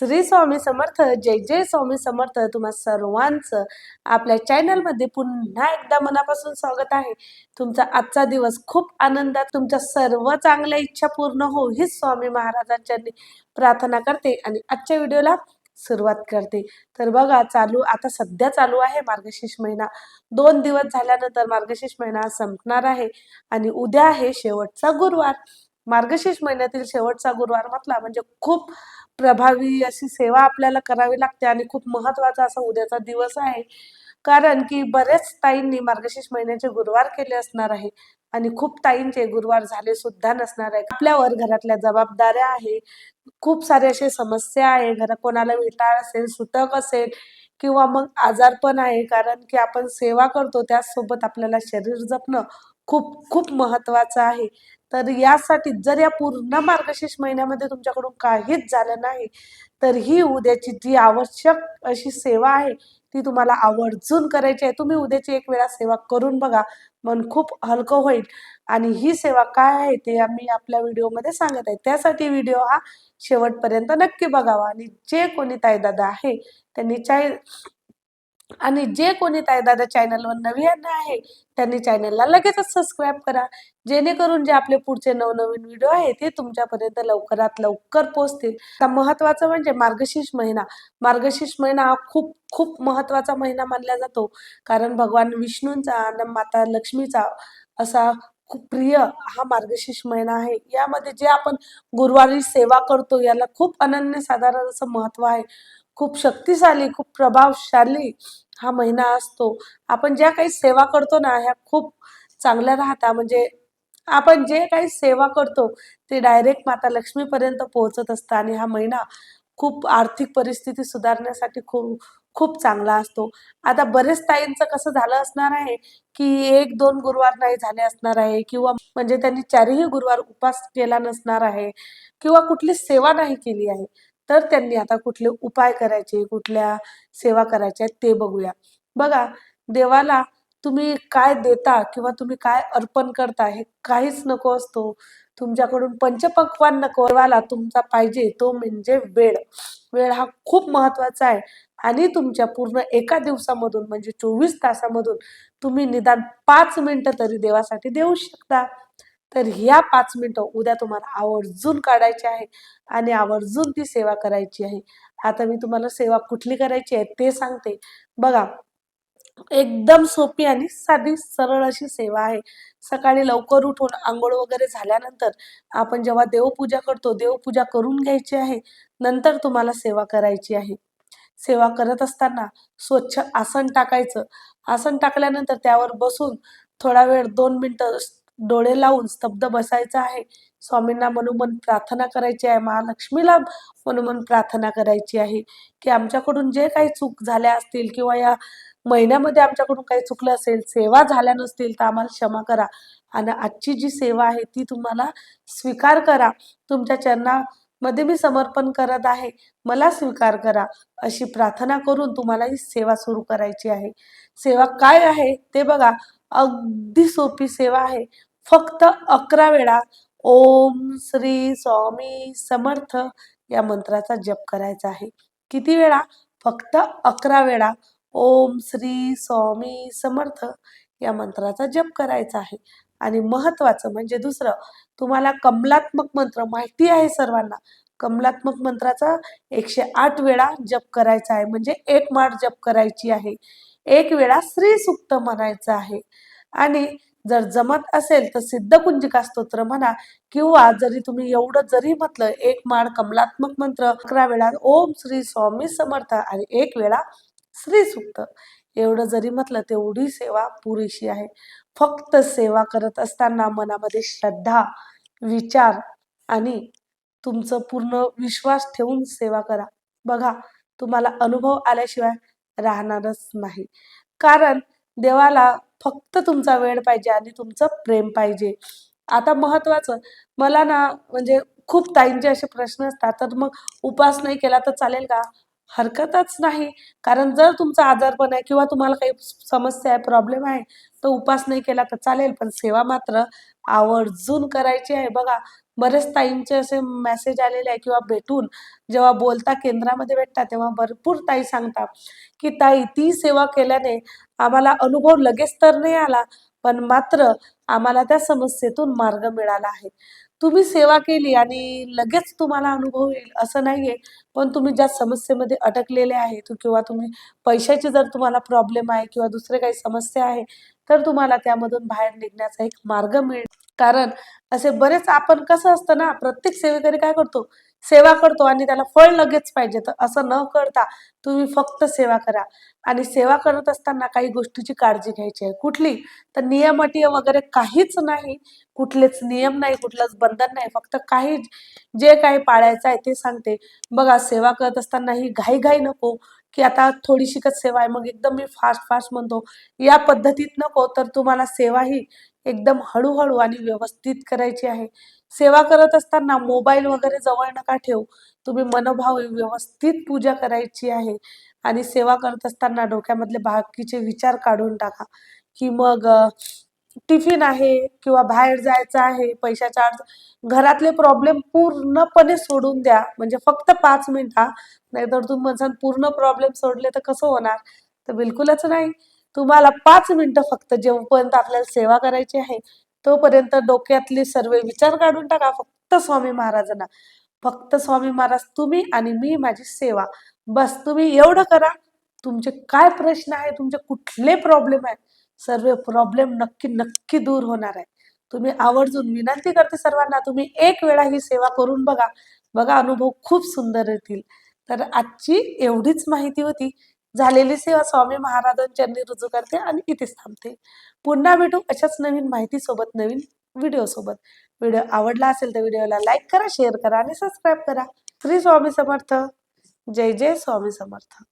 श्री स्वामी समर्थ जय जय स्वामी समर्थ तुम्हा सर्वांचं आपल्या चॅनलमध्ये पुन्हा एकदा मनापासून स्वागत आहे. तुमचा आजचा दिवस खूप आनंदात तुमच्या सर्व चांगल्या इच्छा पूर्ण हो हीच स्वामी महाराजांच्या प्रार्थना करते आणि आजच्या व्हिडिओला सुरुवात करते. तर बघा चालू आता सध्या चालू आहे मार्गशीर्ष महिना. दोन दिवस झाल्यानंतर मार्गशीर्ष महिना संपणार आहे आणि उद्या आहे शेवटचा गुरुवार. मार्गशीर्ष महिन्यातील शेवटचा गुरुवार म्हटला म्हणजे खूप प्रभावी अशी सेवा आपल्याला करावी लागते आणि खूप महत्त्वाचा असा उद्याचा दिवस आहे. कारण की बऱ्याच ताईंनी मार्गशीर्ष महिन्याचे गुरुवार केले असणार आहे आणि खूप ताईंचे गुरुवार झाले सुद्धा नसणार आहे. आपल्यावर घरातल्या जबाबदाऱ्या आहे. खूप सारे असे समस्या आहे. घरात कोणाला विटाळ असेल सुतक असेल किंवा मग आजार पण आहे. कारण की आपण सेवा करतो त्याचसोबत आपल्याला शरीर जपणं खूप खूप महत्वाचं आहे. तर यासाठी जर या पूर्ण मार्गशीर्ष महिन्यामध्ये तुमच्याकडून काहीच झालं नाही तर ही उद्याची जी आवश्यक अशी सेवा आहे ती तुम्हाला आवर्जून करायची आहे. तुम्ही उद्याची एक वेळा सेवा करून बघा मन खूप हलकं होईल. आणि ही सेवा काय आहे ते आम्ही आपल्या व्हिडिओमध्ये सांगत आहे. त्यासाठी व्हिडिओ हा शेवटपर्यंत नक्की बघावा. आणि जे कोणी ताईदादा आहे त्यांनी चाय आणि जे कोणी ताईदादा चॅनलवर नवीन आहे त्यांनी चॅनलला लगेचच सबस्क्राईब करा. जेणेकरून जे आपले पुढचे नवनवीन व्हिडिओ आहे ते तुमच्यापर्यंत लवकरात लवकर पोहोचतील. आता महत्वाचं म्हणजे मार्गशीर्ष महिना. मार्गशीर्ष महिना हा खूप खूप महत्त्वाचा महिना मानला जातो. कारण भगवान विष्णूंचा आणि माता लक्ष्मीचा असा खूप प्रिय हा मार्गशीर्ष महिना आहे. यामध्ये जे आपण गुरुवारी सेवा करतो याला खूप अनन्य साधारण असं महत्त्व आहे. खूप शक्तिशाली खूप प्रभावशाली हा महिना असतो. आपण ज्या काही सेवा करतो ना ह्या खूप चांगल्या राहता म्हणजे आपण जे काही सेवा करतो ते डायरेक्ट माता लक्ष्मीपर्यंत पोहोचत असतं. आणि हा महिना खूप आर्थिक परिस्थिती सुधारण्यासाठी खूप खूप चांगला असतो. आता बरेच ताईंचं कसं झालं असणार आहे की एक दोन गुरुवार नाही झाले असणार आहे किंवा म्हणजे त्यांनी चारही गुरुवार उपास केला नसणार आहे किंवा कुठली सेवा नाही केली आहे तर त्यांनी आता कुठले उपाय करायचे कुठल्या सेवा करायच्या ते बघूया. बघा देवाला तुम्ही काय देता किंवा तुम्ही काय अर्पण करता हे काहीच नको असतो. तुमच्याकडून पंचपक्वान नको देवाला तुमचा पाहिजे तो म्हणजे वेळ. वेळ हा खूप महत्त्वाचा आहे. आणि तुमच्या पूर्ण एका दिवसामधून म्हणजे चोवीस तासामधून तुम्ही निदान पाच मिनिटं तरी देवासाठी देऊ शकता. तर ह्या पाच मिनिटं उद्या तुम्हाला आवर्जून काढायची आहे आणि आवर्जून ती सेवा करायची आहे. आता मी तुम्हाला सेवा कुठली करायची आहे ते सांगते. बघा एकदम सोपी आणि साधी सरळ अशी सेवा आहे. सकाळी लवकर उठून आंघोळ वगैरे झाल्यानंतर आपण जेव्हा देवपूजा करतो देवपूजा करून घ्यायची आहे नंतर तुम्हाला सेवा करायची आहे. सेवा करत असताना स्वच्छ आसन टाकायचं. आसन टाकल्यानंतर त्यावर बसून थोडा वेळ दोन मिनटं डोळे लावून स्तब्ध बसायचं आहे. स्वामींना मनोमन प्रार्थना करायची आहे. महालक्ष्मीला मनोमन प्रार्थना करायची आहे की आमच्याकडून जे काही चूक झाल्या असतील किंवा या महिन्यामध्ये आमच्याकडून काही चुकलं असेल सेवा झाल्या नसतील तर आम्हाला क्षमा करा. आणि आजची जी सेवा आहे ती तुम्हाला स्वीकार करा. तुमच्या चरणामध्ये मी समर्पण करत आहे. मला स्वीकार करा. अशी प्रार्थना करून तुम्हाला ही सेवा सुरू करायची आहे. सेवा काय आहे ते बघा. अगदी सोपी सेवा आहे. फक्त अकरा वेळा ओम श्री स्वामी समर्थ या मंत्राचा जप करायचा आहे. किती वेळा? फक्त अकरा वेळा ओम श्री स्वामी समर्थ या मंत्राचा जप करायचा आहे. आणि महत्वाचं म्हणजे दुसरं तुम्हाला कमलात्मक मंत्र माहिती आहे सर्वांना. कमलात्मक मंत्राचा एकशे आठ वेळा जप करायचा आहे. म्हणजे एक माळ जप करायची आहे. एक वेळा श्री सुक्त म्हणायचं आहे. आणि जर जमत असेल तर सिद्धकुंजिका स्तोत्र म्हणा किंवा जरी तुम्ही एवढं जरी म्हटलं एक माळ कमलात्मक मंत्र अकरा वेळा ओम श्री स्वामी समर्थ आणि एक वेळा श्री सुक्त एवढं जरी म्हटलं तेवढी सेवा पुरेशी आहे. फक्त सेवा करत असताना मनामध्ये श्रद्धा विचार आणि तुमचं पूर्ण विश्वास ठेवून सेवा करा. बघा तुम्हाला अनुभव आल्याशिवाय राहणारच नाही. कारण देवाला फक्त तुमचा वेळ पाहिजे आणि तुमचं प्रेम पाहिजे. आता महत्वाचं मला ना म्हणजे खूप ताईंचे असे प्रश्न असतात. तर मग उपास नाही केला तर चालेल का? हरकतच नाही. कारण जर तुमचा आजारपण आहे किंवा तुम्हाला काही समस्या आहे प्रॉब्लेम आहे तर उपास नाही केला तर चालेल. पण सेवा मात्र आवर्जून करायची आहे. बघा बरेच ताईंचे असे मेसेज आलेले आहे किंवा भेटून जेव्हा बोलता केंद्रामध्ये भेटता तेव्हा भरपूर ताई सांगतात की ताई ती सेवा केल्याने आम्हाला अनुभव लगेच तर नाही आला पण मात्र आम्हाला त्या समस्येतून मार्ग मिळाला आहे. तुम्ही सेवा केली आणि लगेच तुम्हाला अनुभव येईल असं नाहीये. पण तुम्ही ज्या समस्येमध्ये अटकलेले आहे किंवा तुम्ही पैशाची जर तुम्हाला प्रॉब्लेम आहे किंवा दुसरे काही समस्या आहे तर तुम्हाला त्यामधून बाहेर निघण्याचा एक मार्ग मिळेल. कारण असे बरेच आपण कसं असतं ना प्रत्येक सेवेकरी काय करतो? सेवा करतो आणि त्याला फळ लगेच पाहिजे. तर असं न करता तुम्ही फक्त सेवा करा. आणि सेवा करत असताना काही गोष्टीची काळजी घ्यायची आहे. कुठली? तर नियम अटी वगैरे काहीच नाही. कुठलेच नियम नाही कुठलंच बंधन नाही. फक्त काही जे काही पाळायचं आहे ते सांगते. बघा सेवा करत असताना ही घाई घाई नको. की आता थोडीशीकच सेवा आहे मग एकदम मी फास्ट फास्ट म्हणतो. या पद्धतीत नको तर तुम्हाला सेवा ही एकदम हळूहळू आणि व्यवस्थित करायची आहे. सेवा करत असताना मोबाईल वगैरे जवळ नका ठेवू. तुम्ही मनोभाव व्यवस्थित पूजा करायची आहे. आणि सेवा करत असताना डोक्यामधले बाकीचे विचार काढून टाका. की मग टिफिन आहे किंवा बाहेर जायचं आहे पैशाच्या अडचण घरातले प्रॉब्लेम पूर्णपणे सोडून द्या. म्हणजे फक्त पाच मिनिट नाहीतर तुम्ही म्हणसाल पूर्ण प्रॉब्लेम सोडले तर कसं होणार? तर बिलकुलच नाही. तुम्हाला पाच मिनिटं फक्त जेव्हापर्यंत आपल्याला सेवा करायची आहे तोपर्यंत डोक्यातले सर्व विचार काढून टाका. फक्त स्वामी महाराजांना. फक्त स्वामी महाराज तुम्ही आणि मी माझी सेवा. बस तुम्ही एवढं करा. तुमचे काय प्रश्न आहे तुमचे कुठले प्रॉब्लेम आहेत सर्व प्रॉब्लेम नक्की नक्की दूर होणार आहे. तुम्ही आवर्जून विनंती करते सर्वांना तुम्ही एक वेळा ही सेवा करून बघा. बघा अनुभव खूप सुंदर येतील. तर आजची एवढीच माहिती होती. झालेली सेवा स्वामी महाराजांच्यांनी रुजू करते आणि इथेच थांबते. पुन्हा भेटू अशाच नवीन माहिती सोबत नवीन व्हिडिओ सोबत व्हिडिओ आवडला असेल तर व्हिडिओला लाईक करा शेअर करा आणि सबस्क्राईब करा. श्री स्वामी समर्थ. जय जय स्वामी समर्थ.